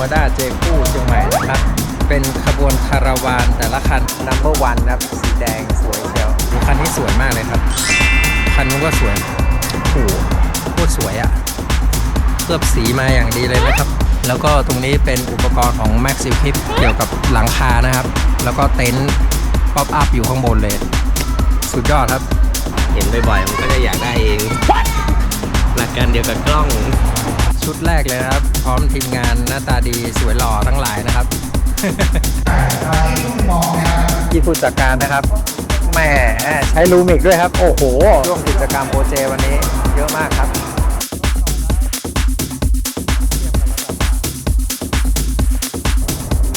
มาด้าเจคู่เชียงใหม่นะครับ เป็นขบวนคาราวานแต่ละคันนัมเบอร์วันนะครับสีแดงสวยเชียวดูคันนี้สวยมากเลยครับ คันนู้นก็สวยโอ้โหโคตรสวยอะ่ะเคลือบสีมาอย่างดีเลยนะครับ แล้วก็ตรงนี้เป็นอุปกรณ์ของ Max i p เกี่ยวกับหลังคานะครับ แล้วก็เต็นท์ป๊อปอัพอยู่ข้างบนเลย สุดยอดครับ เห็นบ่อยๆมันก็จะอยากได้เองหลักการเดียวกับกล้อง ชุดแรกเลยนะครับ พร้อมทีมงานหน้าตาดีสวยหล่อทั้งหลายนะครับที่ผู้จัดการนะครับแหม่ใช้ลูมิกด้วยครับ โอ้โหร่วมกิจกรรมโปรเจวันนี้เยอะมากครับ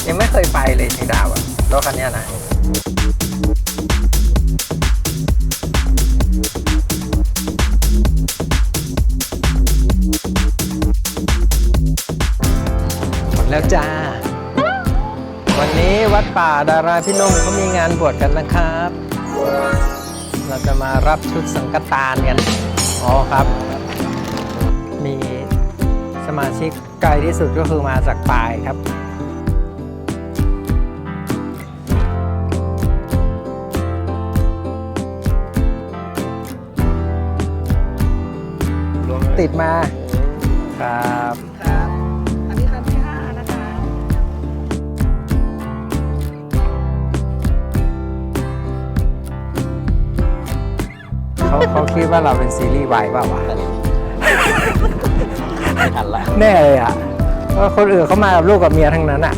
ยังไม่เคยไปเลยเชียงดาวอะรถคันนี้นะ แล้วจ้า วันนี้วัดป่าดาราพินมเขามีงานบวชกันนะครับ เราจะมารับชุดสังกตานกัน อ๋อครับ มีสมาชิกไกลที่สุดก็คือมาจากปายครับติดมาครับ เขาเขาคิดว่าเราเป็นซีรีส์วายเปล่าวะไม่ทันละแน่เลยอะว่าคนอื่นเขามากับลูกกับเมียทั้งนั้นอะ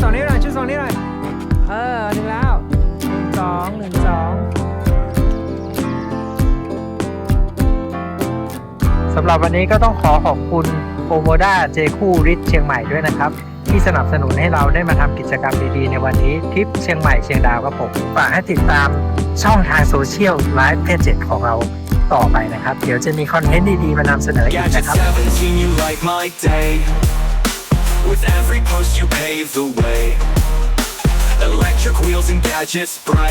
สองนิ้วหน่อยชูสองนิ้วหน่อยเออหนึ่งแล้วหนึ่งสองหนึ่งสองสำหรับวันนี้ก็ต้องขอขอบคุณโอโมดาเจคู่ริชเชียงใหม่ด้วยนะครับ ที่สนับสนุนให้เราได้มาทำกิจกรรมดีๆ ในวันนี้ทริปเชียงใหม่เชียงดาวครับผมฝากให้ติดตามช่องทางโซเชียลไลฟ์เพจของเราต่อไปนะครับ เดี๋ยวจะมีคอนเทนต์ดีๆ มานำเสนออีก Gadget นะครับ With every post, you pave the way. Electric wheels and gadgets bright.